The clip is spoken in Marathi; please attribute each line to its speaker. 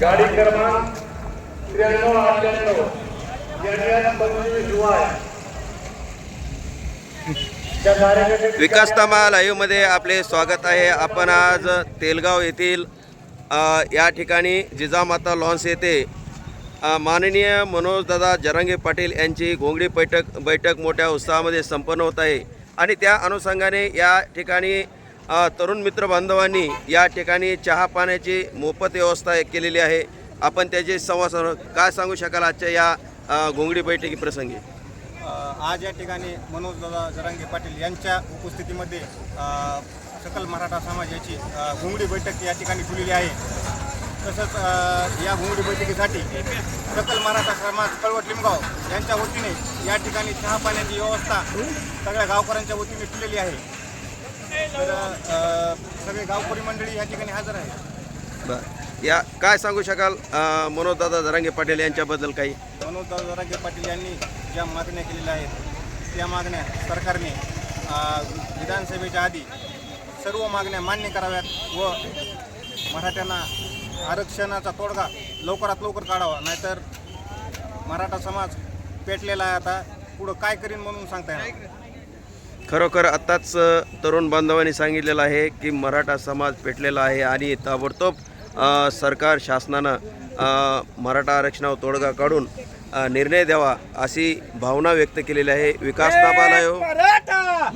Speaker 1: गाडी क्रमांक त्र्याण्णव अठ्ठ्याण्णव. पंचवीस
Speaker 2: लाईव्हमध्ये आपले स्वागत आहे. आपण आज तेलगाव येथील या ठिकाणी जिजामाता लॉन्स येथे माननीय मनोजदादा जरांगे पाटील यांची घोंगडी बैठक बैठक मोठ्या उत्साहामध्ये संपन्न होत आहे. आणि त्या अनुषंगाने या ठिकाणी तरुण मित्र बांधवांनी या ठिकाणी चहा पाण्याची मोफत व्यवस्था केलेली आहे. आपण त्याचे संवाद काय सांगू शकाल आजच्या या घोंगडी बैठकी प्रसंगी?
Speaker 3: आज या ठिकाणी मनोजदादा जरांगे पाटील यांच्या उपस्थितीमध्ये सकल मराठा समाजाची घोंगडी बैठक या ठिकाणी खुलेली आहे. तसंच या घोंगडी बैठकीसाठी सकल मराठा समाज कळवट लिमगाव यांच्या वतीने या ठिकाणी चहा पाण्याची व्यवस्था सगळ्या गावकऱ्यांच्या वतीने केलेली आहे. तर अ, सगळे गावकरी मंडळी या ठिकाणी हजर आहे
Speaker 2: बर. या काय सांगू शकाल अ, मनोजदादा जरांगे पाटील यांच्याबद्दल काही?
Speaker 3: मनोजदादा जरांगे पाटील यांनी ज्या मागण्या केलेल्या आहेत त्या मागण्या सरकारने अ, विधानसभेच्या आधी सर्व मागण्या मान्य कराव्यात व मराठ्यांना आरक्षणाचा तोडगा लवकरात लवकर काढावा नाहीतर मराठा समाज पेटलेला आहे आता. पुढं काय करीन म्हणून सांगता येणार. नाही.
Speaker 2: खरोखर आत्ताच तरुण बांधवांनी सांगितलेलं आहे की मराठा समाज पेटलेला आहे आणि ताबडतोब सरकार शासनानं मराठा आरक्षणावर तोडगा काढून निर्णय द्यावा अशी भावना व्यक्त केलेली आहे. विकास
Speaker 4: मराठा!